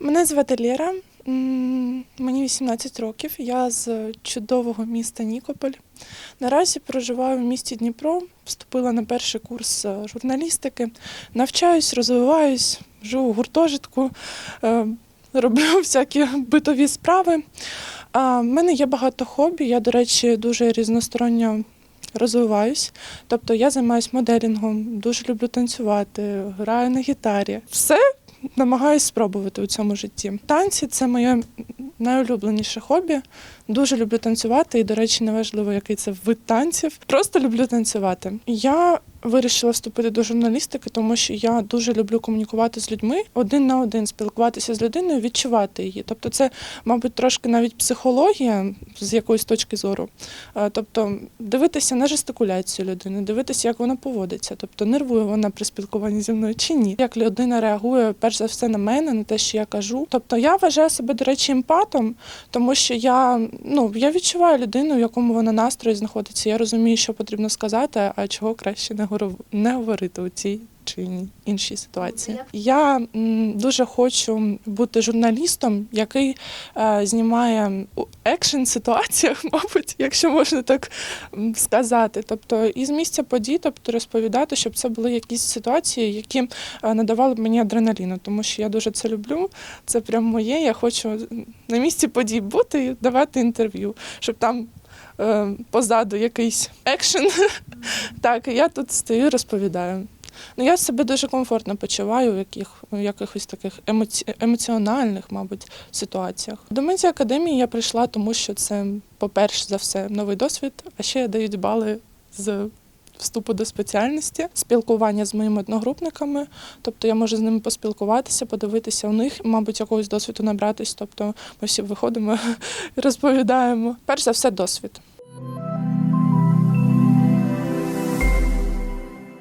Мене звати Лєра, мені 18 років. Я з чудового міста Нікополь. Наразі проживаю в місті Дніпро, вступила на перший курс е, журналістики, навчаюсь, розвиваюсь, живу в гуртожитку, е, роблю всякі битові справи. В мене є багато хобі. Я, до речі, дуже різносторонньо розвиваюсь. Тобто я займаюся моделінгом, дуже люблю танцювати, граю на гітарі. Все намагаюсь спробувати у цьому житті. Танці це моє найулюбленіше хобі. Дуже люблю танцювати, і, до речі, неважливо, який це вид танців. Просто люблю танцювати. Я вирішила вступити до журналістики, тому що я дуже люблю комунікувати з людьми один на один, спілкуватися з людиною, відчувати її. Тобто, це, мабуть, трошки навіть психологія з якоїсь точки зору. Е, Тобто, дивитися на жестикуляцію людини, дивитися, як вона поводиться, тобто нервує вона при спілкуванні зі мною чи ні. Як людина реагує перш за все на мене, на те, що я кажу. Тобто я вважаю себе, до речі, емпатом, тому що я, ну, я відчуваю людину, в якому вона настрої знаходиться. Я розумію, що потрібно сказати, а чого краще не не говорити у цій чи іншій ситуації. Я дуже хочу бути журналістом, який е, знімає у екшн ситуаціях, мабуть, якщо можна так сказати. Тобто із місця подій, тобто розповідати, щоб це були якісь ситуації, які е, надавали б мені адреналіну, тому що я дуже це люблю. Це прям моє. Я хочу на місці подій бути і давати інтерв'ю, щоб там. Е, Позаду якийсь екшен. Так, я тут стою розповідаю. Ну, я себе дуже комфортно почуваю в яких, в якихось таких емоці... емоціональних, мабуть, ситуаціях. До Медіа академії я прийшла, тому що це, по-перше, за все, новий досвід, а ще дають бали з вступу до спеціальності, спілкування з моїми одногрупниками. Тобто я можу з ними поспілкуватися, подивитися у них, мабуть, якогось досвіду набратись. Тобто ми всі виходимо і розповідаємо. Перш за все, досвід.